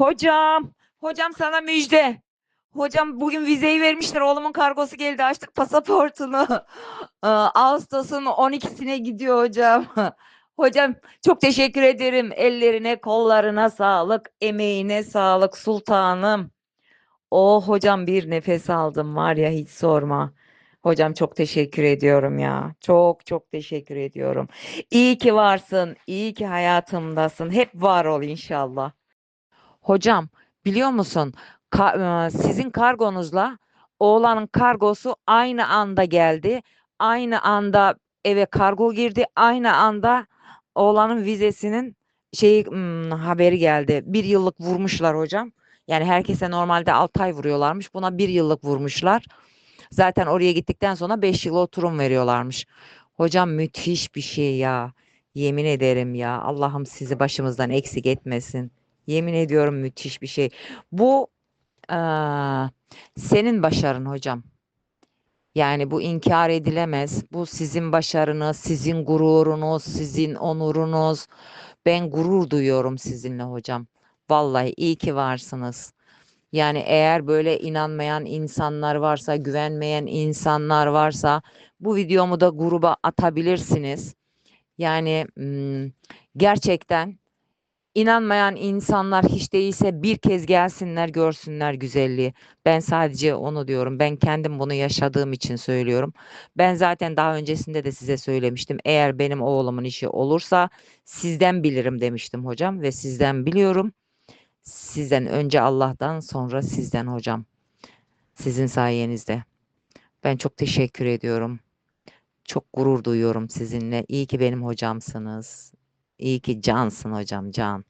Hocam, hocam sana müjde. Hocam bugün vizeyi vermişler. Oğlumun kargosu geldi. Açtık pasaportunu. Ağustos'un 12'sine gidiyor hocam. Hocam çok teşekkür ederim. Ellerine, kollarına sağlık, emeğine sağlık sultanım. Oh hocam bir nefes aldım var ya hiç sorma. Hocam çok teşekkür ediyorum ya. Çok çok teşekkür ediyorum. İyi ki varsın. iyi ki hayatımdasın. Hep var ol inşallah. Hocam biliyor musun? Ka- e, sizin kargonuzla oğlanın kargosu aynı anda geldi. Aynı anda eve kargo girdi. Aynı anda oğlanın vizesinin şey hmm, haberi geldi. Bir yıllık vurmuşlar hocam. Yani herkese normalde 6 ay vuruyorlarmış. Buna bir yıllık vurmuşlar. Zaten oraya gittikten sonra 5 yıl oturum veriyorlarmış. Hocam müthiş bir şey ya. Yemin ederim ya. Allah'ım sizi başımızdan eksik etmesin. Yemin ediyorum müthiş bir şey. Bu eee, senin başarın hocam. Yani bu inkar edilemez. Bu sizin başarınız, sizin gururunuz, sizin onurunuz. Ben gurur duyuyorum sizinle hocam. Vallahi iyi ki varsınız. Yani eğer böyle inanmayan insanlar varsa, güvenmeyen insanlar varsa bu videomu da gruba atabilirsiniz. Yani mm, gerçekten inanmayan insanlar hiç değilse bir kez gelsinler görsünler güzelliği. Ben sadece onu diyorum. Ben kendim bunu yaşadığım için söylüyorum. Ben zaten daha öncesinde de size söylemiştim. Eğer benim oğlumun işi olursa sizden bilirim demiştim hocam ve sizden biliyorum. Sizden önce Allah'tan sonra sizden hocam. Sizin sayenizde. Ben çok teşekkür ediyorum. Çok gurur duyuyorum sizinle. İyi ki benim hocamsınız. İyi ki cansın hocam, can.